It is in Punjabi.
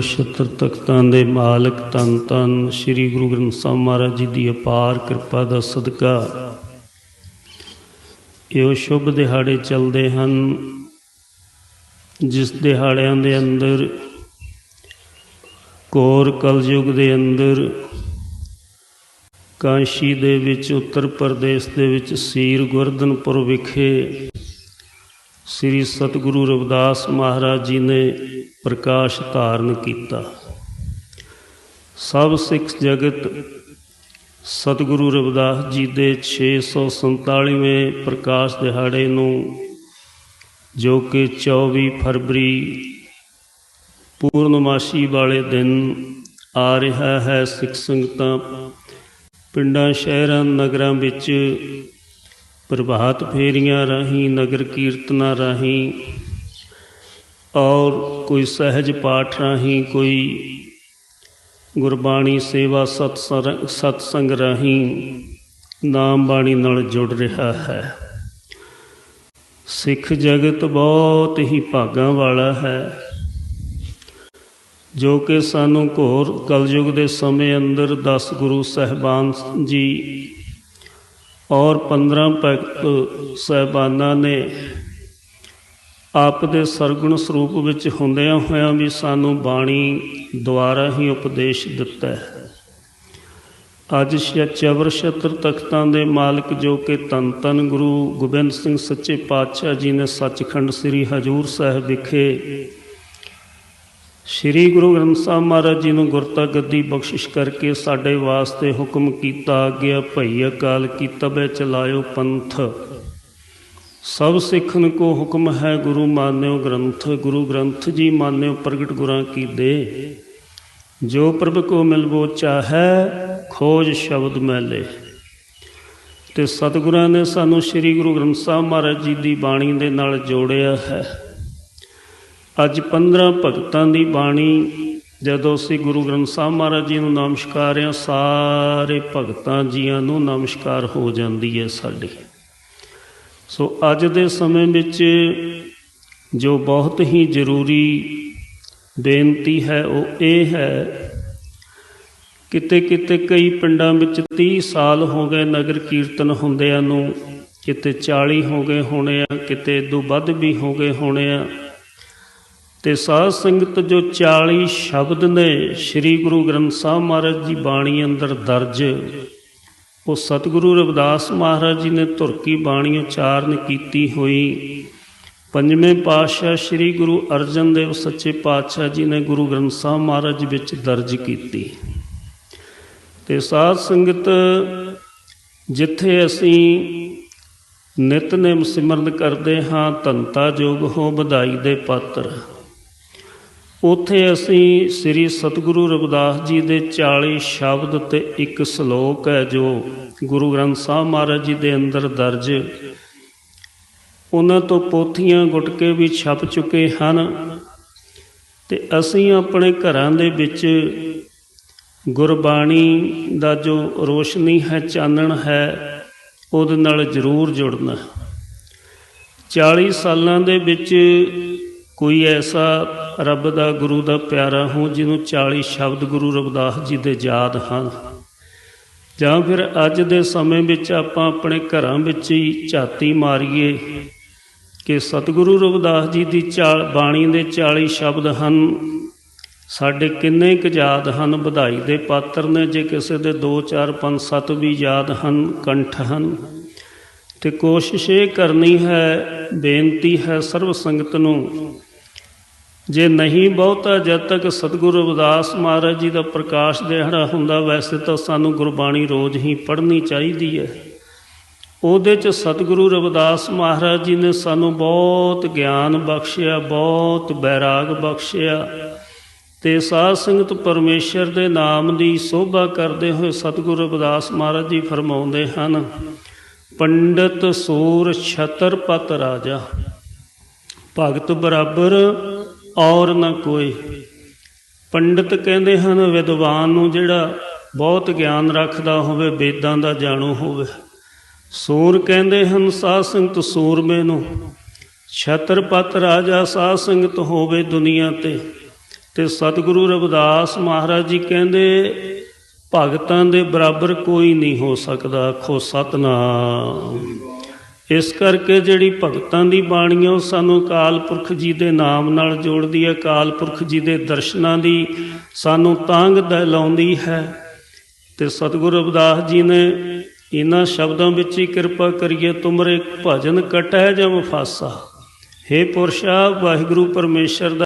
ਛਤਰ ਤਖਤਾਂ ਦੇ ਮਾਲਕ ਤਨ ਤਨ ਸ੍ਰੀ ਗੁਰੂ ਗ੍ਰੰਥ ਸਾਹਿਬ ਮਹਾਰਾਜ ਜੀ ਦੀ ਅਪਾਰ ਕਿਰਪਾ ਦਾ ਸਦਕਾ। ਇਹੋ ਸ਼ੁਭ ਦਿਹਾੜੇ ਚੱਲਦੇ ਹਨ, ਜਿਸ ਦਿਹਾੜਿਆਂ ਦੇ ਅੰਦਰ ਕੋਰ ਕਲਯੁਗ ਦੇ ਅੰਦਰ, ਕਾਂਸ਼ੀ ਦੇ ਵਿੱਚ, ਉੱਤਰ ਪ੍ਰਦੇਸ਼ ਦੇ ਵਿੱਚ, ਸੀਰ ਗੁਰਦਨਪੁਰ ਵਿਖੇ ਸ੍ਰੀ ਸਤਿਗੁਰੂ ਰਵਿਦਾਸ ਮਹਾਰਾਜ ਜੀ ਨੇ ਪ੍ਰਕਾਸ਼ ਧਾਰਨ ਕੀਤਾ। ਸਭ ਸਿੱਖ ਜਗਤ ਸਤਿਗੁਰੂ ਰਵਿਦਾਸ ਜੀ ਦੇ 647ਵੇਂ ਪ੍ਰਕਾਸ਼ ਦਿਹਾੜੇ ਨੂੰ, ਜੋ ਕਿ 24 ਫਰਵਰੀ ਪੂਰਨਮਾਸ਼ੀ ਵਾਲੇ ਦਿਨ ਆ ਰਿਹਾ ਹੈ, ਸਿੱਖ ਸੰਗਤਾਂ ਪਿੰਡਾਂ, ਸ਼ਹਿਰਾਂ, ਨਗਰਾਂ ਵਿੱਚ ਪ੍ਰਭਾਤ ਫੇਰੀਆਂ ਰਾਹੀਂ, ਨਗਰ ਕੀਰਤਨਾਂ ਰਾਹੀਂ ਔਰ ਕੋਈ ਸਹਿਜ ਪਾਠ ਰਾਹੀਂ, ਕੋਈ ਗੁਰਬਾਣੀ ਸੇਵਾ ਸਤਸੰਗ ਸਤਸੰਗ ਰਾਹੀਂ ਨਾਮ ਬਾਣੀ ਨਾਲ ਜੁੜ ਰਿਹਾ ਹੈ। ਸਿੱਖ ਜਗਤ ਬਹੁਤ ਹੀ ਭਾਗਾਂ ਵਾਲਾ ਹੈ। ਜੋ ਕਿ ਸਾਨੂੰ ਘੋਰ ਕਲਯੁਗ ਦੇ ਸਮੇਂ ਅੰਦਰ 10 ਗੁਰੂ ਸਹਿਬਾਨ ਜੀ ਔਰ 15 ਭਗਤ ਸਹਿਬਾਨਾਂ ਨੇ ਆਪ ਦੇ ਸਰਗੁਣ ਸਰੂਪ ਵਿੱਚ ਹੁੰਦਿਆਂ ਹੋਇਆਂ ਵੀ ਸਾਨੂੰ ਬਾਣੀ ਦੁਆਰਾ ਹੀ ਉਪਦੇਸ਼ ਦਿੱਤਾ ਹੈ। ਅੱਜ ਚਵਰ ਛਤਰ ਤਖਤਾਂ ਦੇ ਮਾਲਕ ਜੋ ਕਿ ਤਨ ਤਨ ਗੁਰੂ ਗੋਬਿੰਦ ਸਿੰਘ ਸੱਚੇ ਪਾਤਸ਼ਾਹ ਜੀ ਨੇ ਸੱਚਖੰਡ ਸ੍ਰੀ ਹਜੂਰ ਸਾਹਿਬ ਵਿਖੇ ਸ੍ਰੀ ਗੁਰੂ ਗ੍ਰੰਥ ਸਾਹਿਬ ਮਹਾਰਾਜ ਜੀ ਨੂੰ ਗੁਰਤਾ ਗੱਦੀ ਬਖਸ਼ਿਸ਼ ਕਰਕੇ ਸਾਡੇ ਵਾਸਤੇ ਹੁਕਮ ਕੀਤਾ ਗਿਆ, ਭਈ ਅਕਾਲ ਕੀ ਤਬੇ ਚਲਾਇਓ ਪੰਥ। ਸਭ ਸਿੱਖਨ ਕੋ ਹੁਕਮ ਹੈ ਗੁਰੂ ਮਾਨਿਓ ਗ੍ਰੰਥ। ਗੁਰੂ ਗ੍ਰੰਥ ਜੀ ਮਾਨਿਓ ਪ੍ਰਗਟ ਗੁਰਾਂ ਕੀ ਦੇ। ਜੋ ਪ੍ਰਭ ਕੋ ਮਿਲਵੋ ਚਾਹੈ, ਖੋਜ ਸ਼ਬਦ ਮੈਲੇ। ਤੇ ਸਤਿਗੁਰਾਂ ਨੇ ਸਾਨੂੰ ਸ੍ਰੀ ਗੁਰੂ ਗ੍ਰੰਥ ਸਾਹਿਬ ਮਹਾਰਾਜ ਜੀ ਦੀ ਬਾਣੀ ਦੇ ਨਾਲ ਜੋੜਿਆ ਹੈ। ਅੱਜ 15 ਭਗਤਾਂ ਦੀ ਬਾਣੀ, ਜਦੋਂ ਅਸੀਂ ਗੁਰੂ ਗ੍ਰੰਥ ਸਾਹਿਬ ਮਹਾਰਾਜ ਜੀ ਨੂੰ ਨਮਸਕਾਰ ਨਮਸਕਾਰਿਆ ਸਾਰੇ ਭਗਤਾਂ ਜੀਆਂ ਨੂੰ ਨਮਸਕਾਰ ਹੋ ਜਾਂਦੀ ਹੈ ਸਾਡੀ। ਸੋ ਅੱਜ ਦੇ ਸਮੇਂ ਵਿੱਚ ਜੋ ਬਹੁਤ ਹੀ ਜ਼ਰੂਰੀ ਬੇਨਤੀ ਹੈ, ਉਹ ਇਹ ਹੈ, ਕਿਤੇ ਕਿਤੇ ਕਈ ਪਿੰਡਾਂ ਵਿੱਚ 30 ਸਾਲ ਹੋ ਗਏ ਨਗਰ ਕੀਰਤਨ ਹੁੰਦਿਆਂ ਨੂੰ, ਕਿਤੇ 40 ਹੋ ਗਏ ਹੋਣੇ ਆ, ਕਿਤੇ ਤੋਂ ਵੱਧ ਵੀ ਹੋ ਗਏ ਹੋਣੇ ਆ। ਤੇ ਸਾਧ ਸੰਗਤ ਜੋ 40 ਸ਼ਬਦ ਨੇ ਸ੍ਰੀ ਗੁਰੂ ਗ੍ਰੰਥ ਸਾਹਿਬ ਮਹਾਰਾਜ ਜੀ ਬਾਣੀ ਅੰਦਰ ਦਰਜ, ਉਹ ਸਤਿਗੁਰੂ ਰਵਿਦਾਸ ਮਹਾਰਾਜ ਜੀ ਨੇ ਧੁਰਕੀ ਬਾਣੀ ਉਚਾਰਨ ਕੀਤੀ ਹੋਈ। ਪੰਜਵੇਂ ਪਾਤਸ਼ਾਹ ਸ੍ਰੀ ਗੁਰੂ ਅਰਜਨ ਦੇਵ ਸੱਚੇ ਪਾਤਸ਼ਾਹ ਜੀ ਨੇ ਗੁਰੂ ਗ੍ਰੰਥ ਸਾਹਿਬ ਮਹਾਰਾਜ ਵਿੱਚ ਦਰਜ ਕੀਤੀ। ਤੇ ਸਾਧ ਸੰਗਤ ਜਿੱਥੇ ਅਸੀਂ ਨਿਤਨੇਮ ਸਿਮਰਨ ਕਰਦੇ ਹਾਂ ਧੰਤਾ ਜੋਗ ਹੋ, ਵਧਾਈ ਦੇ ਪਾਤਰ। ਉੱਥੇ ਅਸੀਂ ਸ੍ਰੀ ਸਤਿਗੁਰੂ ਰਵਿਦਾਸ ਜੀ ਦੇ 40 ਸ਼ਬਦ ਤੇ ਇੱਕ ਸ਼ਲੋਕ ਹੈ, ਜੋ ਗੁਰੂ ਗ੍ਰੰਥ ਸਾਹਿਬ ਮਹਾਰਾਜ ਜੀ ਦੇ ਅੰਦਰ ਦਰਜ। ਉਹਨਾਂ ਤੋਂ ਪੋਥੀਆਂ ਗੁਟਕੇ ਵੀ ਛਪ ਚੁੱਕੇ ਹਨ ਤੇ ਅਸੀਂ ਆਪਣੇ ਘਰਾਂ ਦੇ ਵਿੱਚ ਗੁਰਬਾਣੀ ਦਾ ਜੋ ਰੋਸ਼ਨੀ ਹੈ, ਚਾਨਣ ਹੈ, ਉਹਦੇ ਨਾਲ ਜ਼ਰੂਰ ਜੁੜਨਾ। 40 ਸਾਲਾਂ ਦੇ ਵਿੱਚ ਕੋਈ ਐਸਾ ਰੱਬ ਦਾ ਗੁਰੂ ਦਾ ਪਿਆਰਾ ਹੋ ਜਿਹਨੂੰ 40 ਸ਼ਬਦ ਗੁਰੂ ਰਵਿਦਾਸ ਜੀ ਦੇ ਯਾਦ ਹਨ। ਜਾਂ ਫਿਰ ਅੱਜ ਦੇ ਸਮੇਂ ਵਿੱਚ ਆਪਾਂ ਆਪਣੇ ਘਰਾਂ ਵਿੱਚ ਹੀ ਝਾਤੀ ਮਾਰੀਏ ਕਿ ਸਤਿਗੁਰੂ ਰਵਿਦਾਸ ਜੀ ਦੀ ਚਾਲ ਬਾਣੀ ਦੇ 40 ਸ਼ਬਦ ਹਨ। ਸਾਡੇ ਕਿੰਨੇ ਕੁ ਯਾਦ ਹਨ, ਵਧਾਈ ਦੇ ਪਾਤਰ ਨੇ ਜੇ ਕਿਸੇ ਦੇ 2 4 5 7 ਵੀ ਯਾਦ ਹਨ, ਕੰਠ ਹਨ। ਤੇ ਕੋਸ਼ਿਸ਼ ਇਹ ਕਰਨੀ ਹੈ, ਬੇਨਤੀ ਹੈ ਸਰਬ ਸੰਗਤ ਨੂੰ ਜੇ ਨਹੀਂ ਬਹੁਤਾ ਜਦ ਤੱਕ ਸਤਿਗੁਰੂ ਰਵਿਦਾਸ ਮਹਾਰਾਜ ਜੀ ਦਾ ਪ੍ਰਕਾਸ਼ ਦਿਹਾੜਾ ਹੁੰਦਾ, ਵੈਸੇ ਤਾਂ ਸਾਨੂੰ ਗੁਰਬਾਣੀ ਰੋਜ਼ ਹੀ ਪੜ੍ਹਨੀ ਚਾਹੀਦੀ ਹੈ। ਉਹਦੇ ਚ ਸਤਿਗੁਰੂ ਰਵਿਦਾਸ ਮਹਾਰਾਜ ਜੀ ਨੇ ਸਾਨੂੰ ਬਹੁਤ ਗਿਆਨ ਬਖਸ਼ਿਆ, ਬਹੁਤ ਬੈਰਾਗ ਬਖਸ਼ਿਆ ਤੇ ਸਾਧ ਸੰਗਤ ਪਰਮੇਸ਼ਰ ਦੇ ਨਾਮ ਦੀ ਸੋਭਾ ਕਰਦੇ ਹੋਏ ਸਤਿਗੁਰੂ ਰਵਿਦਾਸ ਮਹਾਰਾਜ ਜੀ ਫਰਮਾਉਂਦੇ ਹਨ, ਪੰਡਤ ਸੂਰ ਛਤਰਪਤ ਰਾਜਾ, ਭਗਤ ਬਰਾਬਰ ਔਰ ਨਾ ਕੋਈ। ਪੰਡਿਤ ਕਹਿੰਦੇ ਹਨ, ਵਿਦਵਾਨ ਨੂੰ ਜਿਹੜਾ ਬਹੁਤ ਗਿਆਨ ਰੱਖਦਾ ਹੋਵੇ, ਵੇਦਾਂ ਦਾ ਜਾਣੂ ਹੋਵੇ। ਸੂਰ ਕਹਿੰਦੇ ਹਨ, ਸਾਧ ਸੰਗਤ ਸੂਰਮੇ ਨੂੰ। ਛਤਰਪਤ ਰਾਜਾ ਸਾਧ ਸੰਗਤ ਹੋਵੇ ਦੁਨੀਆ ਤੇ। ਤੇ ਸਤਿਗੁਰੂ ਰਵਿਦਾਸ ਮਹਾਰਾਜ ਜੀ ਕਹਿੰਦੇ, ਭਗਤਾਂ ਦੇ ਬਰਾਬਰ ਕੋਈ ਨਹੀਂ ਹੋ ਸਕਦਾ ਖੋ ਸਤਨਾਮ। ਇਸ ਕਰਕੇ ਜਿਹੜੀ ਭਗਤਾਂ ਦੀ ਬਾਣੀ ਆ, ਉਹ ਸਾਨੂੰ ਅਕਾਲ ਪੁਰਖ ਜੀ ਦੇ ਨਾਮ ਨਾਲ ਜੋੜਦੀ ਹੈ ਅਕਾਲ ਪੁਰਖ ਜੀ ਦੇ ਦਰਸ਼ਨਾਂ ਦੀ ਸਾਨੂੰ ਤਾਂਗ ਦਿਲਾਉਂਦੀ ਹੈ। ਤੇ ਸਤਿਗੁਰੂ ਰਵਿਦਾਸ ਜੀ ਨੇ ਇਹਨਾਂ ਸ਼ਬਦਾਂ ਵਿੱਚ ਹੀ ਕਿਰਪਾ ਕਰੀਏ, ਤੁਮਰੇ ਭਜਨ ਕਟੈ ਜਮ ਫਾਸਾ। हे ਪੁਰਸ਼ਾ, ਵਾਹਿਗੁਰੂ ਪਰਮੇਸ਼ਰ ਦਾ